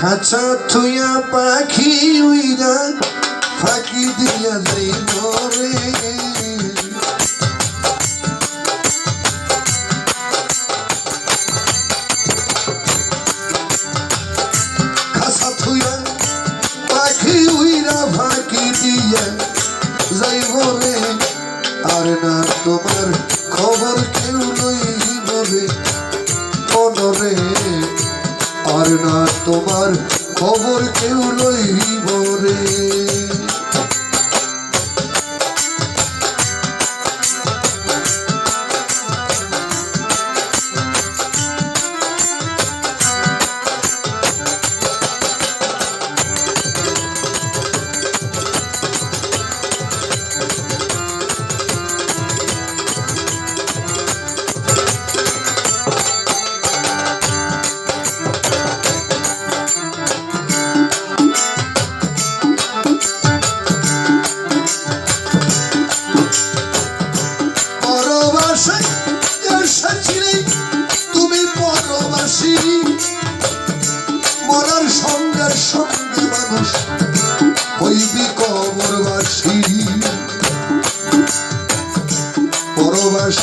খাঁচা থুয়া পাখি উইরা, ফাঁকি দিয়া যাই মরে থুয়া পাখি উইরা, ফাঁকি দিয়া যাই মরে আর না তোমার খবর কেউ নই রে মনরে আর না তোমার খবর কেউ লইব রে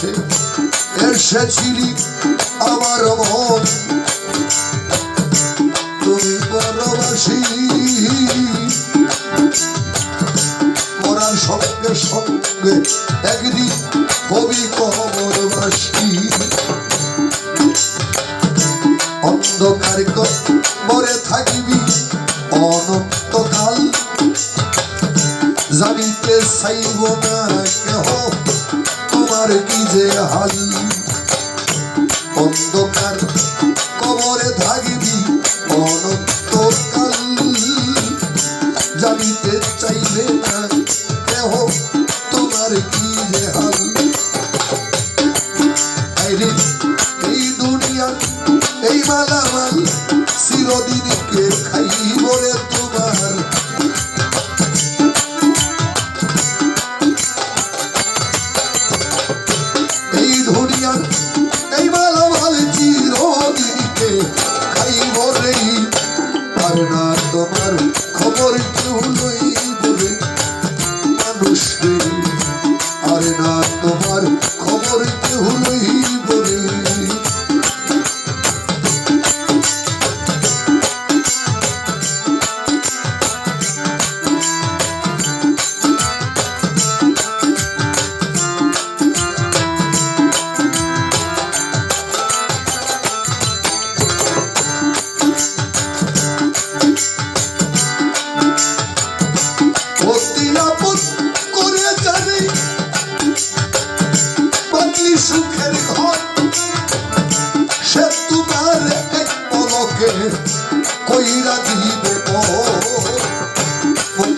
পরবাসে এসেছিলি আমার মন। তুমি পরবাসী মরার সঙ্গে সঙ্গে একদিন কবরবাসী অন্ধকার মরে থাকিবি অনন্তকাল। জানিতে চাইব না কেহ তোমার কি যে হাল? অন্ধকার কবরে থাকিবি অনন্তকাল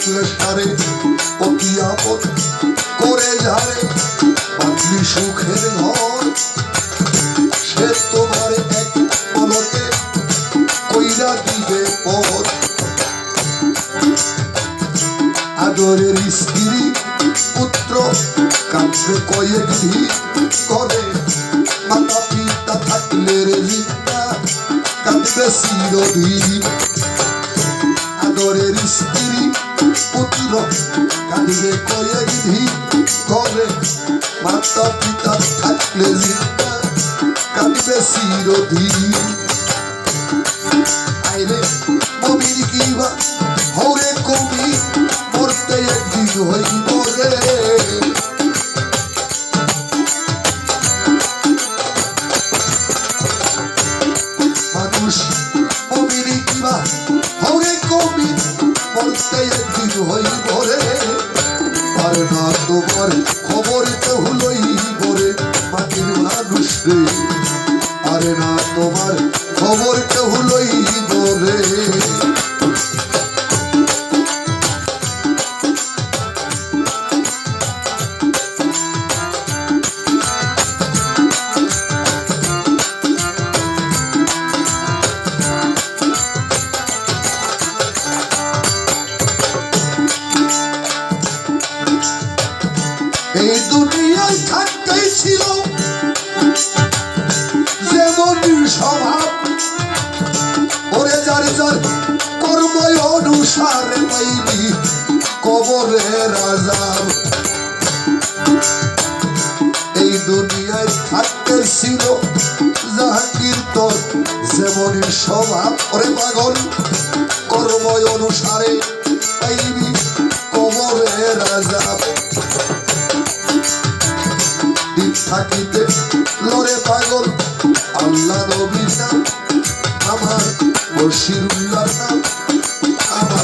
পথলে সারে করে যারে পাতলি সুখের ঘর। সে তোমার এক পলকে কইরা দিবে পথ। আদরের স্ত্রী পুত্র কাঁদবে কয়েক দিন করে। মাতা পিতা থাকলে রে কাঁদবে চিরদিন আদরের স্ত্রী পুত্র কাঁদবে কয়েক দিন করে মাতা পিতা থাকলে কাঁদবে চিরদিন আইরে, মমির কিবা হরে কবি, মরতে একদিন হইব রে। মানুষ, মমির কিবা হরে কবি, মরতে একদিন হইব রে আর না তোমার খবর তো হলইব রে মাটির মানুষ রে আরে না তোমার খবর সারে পাইবি কবরে রাজার। এই দুনিয়ায় থাকতে ছিল জাহাঙ্গীর তোর যেমন স্বভাব। ওরে পাগল কর্ম অনুসারে পাইবি কবরে রাজা দিন থাকিতে লড়ে পাগল, আল্লাহ নবীনা আমার বসির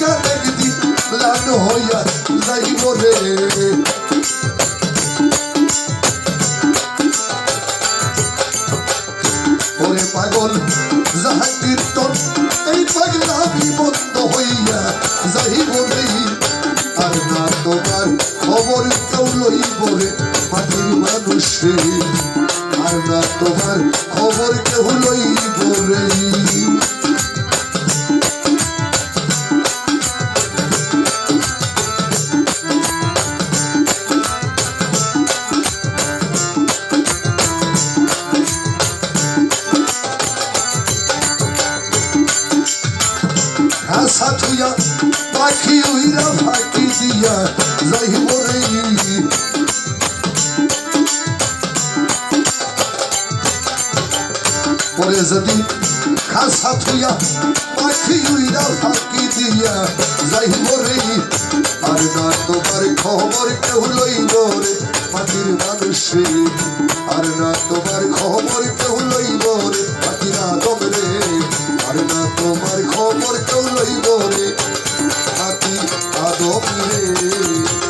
গান একদিন লান হইয়া যাইব রে। ওরে পাগল জাহাঙ্গীর তোর এই পাগলামি বন্ধ হইয়া যাইব রে। আর না তোমার খবর কেউ লইব রে মাটির মানুষ আর না তোমার খবর কেউ লইব রে। পাখি উইরা ফাঁকি দিয়া যাইব রে পরে যদি খাসা থুয়া পাখি উইরা ফাঁকি দিয়া যাইব রে আর না তোমার খবর কেউ লইব রে, মাটির মানুষ আর না তোমার খবর কেউ লইব স্বপ্নে